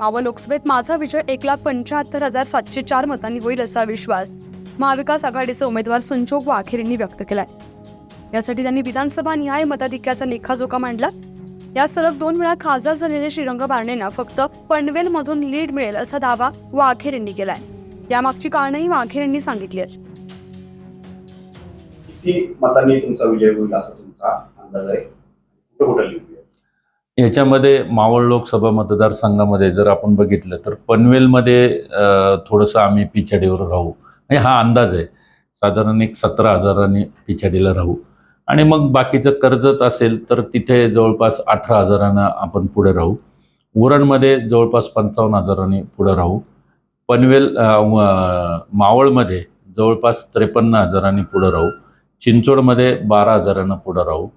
मावळ लोकसभेत माझा विजय एक लाख पंच्याहत्तर हजार सातशे चार मतांनी होईल असा विश्वास महाविकास आघाडीचे उमेदवार संजोग वाखेर यांनी व्यक्त केलाय. यासाठी त्यांनी विधानसभा न्याय मताधिक्याचा लेखाजोखा मांडला. या सलग दोन वेळा खासदार झालेले श्रीरंग बारणेंना फक्त पनवेलमधून लीड मिळेल असा दावा वाखेर यांनी केलाय. यामागची कारणंही वाघेर यांनी सांगितली आहेत. किती मतांनी तुमचा विजय होईल असा तुमचा अंदाज आहे? कुठं कुठं याच्यामध्ये मावळ लोकसभा मतदारसंघामध्ये जर आपण बघितलं तर पनवेलमध्ये थोडंसं आम्ही पिछाडीवर राहू. आणि हा अंदाज आहे. साधारण एक सतरा हजारांनी पिछाडीला राहू. आणि मग बाकीचं कर्जत असेल तर तिथे जवळपास अठरा हजारांना आपण पुढे राहू. उरणमध्ये जवळपास पंचावन्न हजारांनी पुढे राहू. पनवेल मावळमध्ये जवळपास त्रेपन्न हजारांनी पुढं राहू. चिंचोडमध्ये बारा हजारांना पुढं राहू.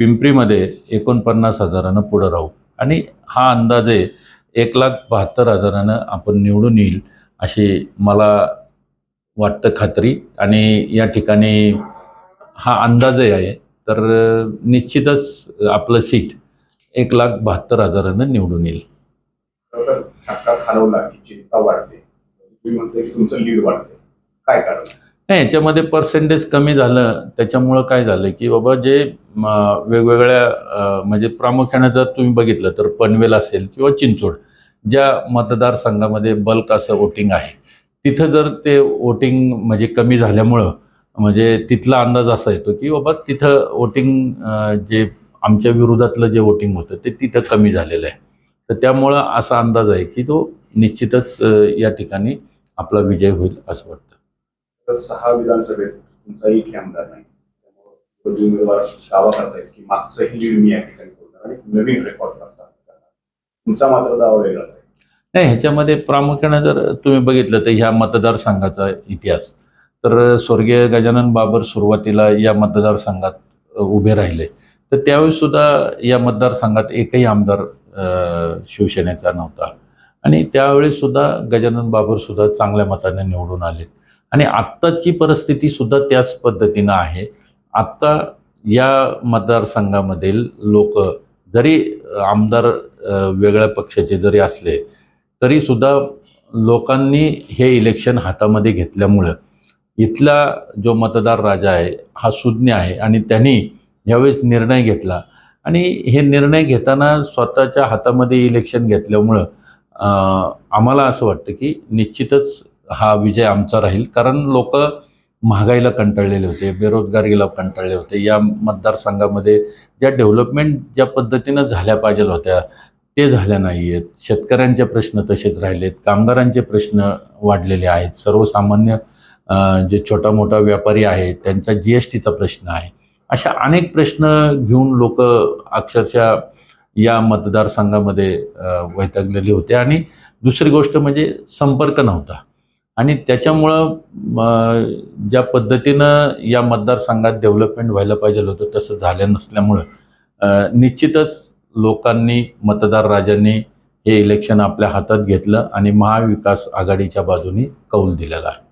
पिंपरीमध्ये एकोणपन्नास हजारानं पुढं राहू. आणि हा अंदाजे एक लाख बहात्तर हजारानं आपण निवडून येईल अशी मला वाटतं खात्री. आणि या ठिकाणी हा अंदाजही आहे. तर निश्चितच आपलं सीट एक लाख बहात्तर हजारानं निवडून येईल. खालवला की चिंता वाढते. तुम्ही म्हणते की तुमचं लीड वाढते. काय कारण? नाही याच्यामध्ये पर्सेंटेज कमी झालं त्याच्यामुळं काय झालं की बाबा जे म, वेगवेगळ्या म्हणजे प्रामुख्याने जर तुम्ही बघितलं तर पनवेल असेल किंवा चिंचोड ज्या मतदारसंघामध्ये बल्क असं वोटिंग आहे तिथं जर ते वोटिंग म्हणजे कमी झाल्यामुळं म्हणजे तिथला अंदाज असा येतो की बाबा तिथं वोटिंग जे आमच्या विरोधातलं जे वोटिंग होतं ते तिथं कमी झालेलं आहे. तर त्यामुळं असा अंदाज आहे की तो निश्चितच या ठिकाणी आपला विजय होईल असं वाटतं. तर सहा विधानसभेत तुमचा एक आमदार नाही. त्यामुळे दोन्ही उमेदवार दावा करतायत की मागचंही लीड मी या ठिकाणी करणार आणि नवीन रेकॉर्ड करणार. तुमचा मात्र दावा वेगळाच आहे. नाही ह्याच्यामध्ये प्रामुख्याने जर तुम्ही बघितलं तर ह्या मतदारसंघाचा इतिहास. तर स्वर्गीय गजानन बाबर सुरुवातीला या मतदारसंघात उभे राहिले. तर त्यावेळी सुद्धा या मतदारसंघात एकही आमदार शिवसेनेचा नव्हता. आणि त्यावेळी सुद्धा गजानन बाबर सुद्धा चांगल्या मताने निवडून आले. आणि आत्ताची परिस्थिती सुद्धा त्याच पद्धतीनं आहे. आत्ता या मतदारसंघामधील लोक जरी आमदार वेगळ्या पक्षाचे जरी असले तरी सुद्धा लोकांनी हे इलेक्शन हातामध्ये घेतल्यामुळं इथला जो मतदार राजा आहे हा सुज्ञ आहे आणि त्यांनी यावेळेस निर्णय घेतला. आणि हे निर्णय घेताना स्वतःच्या हातामध्ये इलेक्शन घेतल्यामुळं आम्हाला असं वाटतं की निश्चितच हा विजय आमचा राहील. कारण लोक महागाईला कंटाळलेले होते बेरोजगारीला कंटाळले होते. या मतदारसंघामध्ये ज्या डेव्हलपमेंट ज्या पद्धतीनं झाल्या पाहिजे होत्या ते झाल्या नाही आहेत शेतकऱ्यांचे प्रश्न तसेच राहिलेत. कामगारांचे प्रश्न वाढलेले आहेत. सर्वसामान्य जे छोटा मोठा व्यापारी आहेत त्यांचा जी एस टीचा प्रश्न आहे. अशा अनेक प्रश्न घेऊन लोक अक्षरशः या मतदारसंघामध्ये वैतागलेले होते. आणि दुसरी गोष्ट म्हणजे संपर्क नव्हता. आणि त्याच्यामुळं ज्या पद्धतीनं या मतदारसंघात डेव्हलपमेंट व्हायला पाहिजे होतं तसं झालं नसल्यामुळं निश्चितच लोकांनी मतदार राजांनी हे इलेक्शन आपल्या हातात घेतलं आणि महाविकास आघाडीच्या बाजूनी कौल दिलेला आहे.